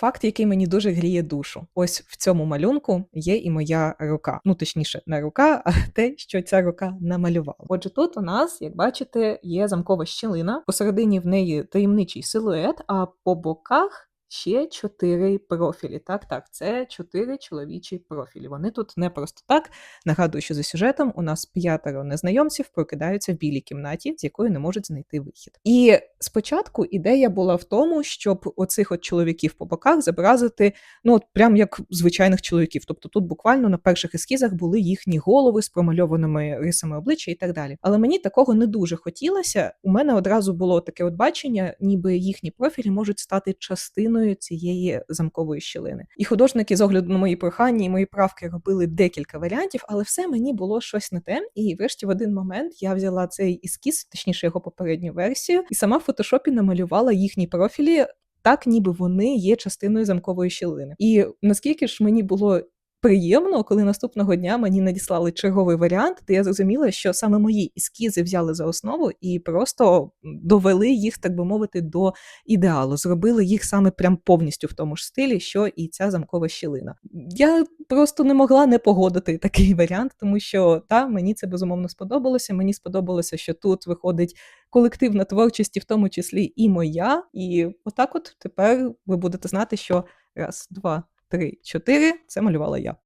Факт, який мені дуже гріє душу. Ось в цьому малюнку є і моя рука. Ну, точніше, не рука, а те, що ця рука намалювала. Отже, тут у нас, як бачите, є замкова щілина. Посередині в неї таємничий силует, а по боках. Ще чотири профілі. Так, так, це чотири чоловічі профілі. Вони тут не просто так. Нагадую, що за сюжетом у нас п'ятеро незнайомців прокидаються в білій кімнаті, з якої не можуть знайти вихід. І спочатку ідея була в тому, щоб оцих от чоловіків по боках зобразити, ну от прям як звичайних чоловіків. Тобто тут буквально на перших ескізах були їхні голови з промальованими рисами обличчя і так далі. Але мені такого не дуже хотілося. У мене одразу було таке от бачення, ніби їхні профілі можуть стати частиною цієї замкової щілини. І художники з огляду на мої прохання і мої правки робили декілька варіантів, але все мені було щось не те. І врешті в один момент я взяла цей ескіз, точніше його попередню версію, і сама в фотошопі намалювала їхні профілі. Так, ніби вони є частиною замкової щілини. І наскільки ж мені було приємно, коли наступного дня мені надіслали черговий варіант, де я зрозуміла, що саме мої ескізи взяли за основу і просто довели їх, так би мовити, до ідеалу. Зробили їх саме прям повністю в тому ж стилі, що і ця замкова щілина. Я просто не могла не погодити такий варіант, тому що та мені це безумовно сподобалося. Мені сподобалося, що тут виходить колективна творчість, і в тому числі і моя. І отак, от тепер ви будете знати, що раз, два. Три, чотири це малювала я.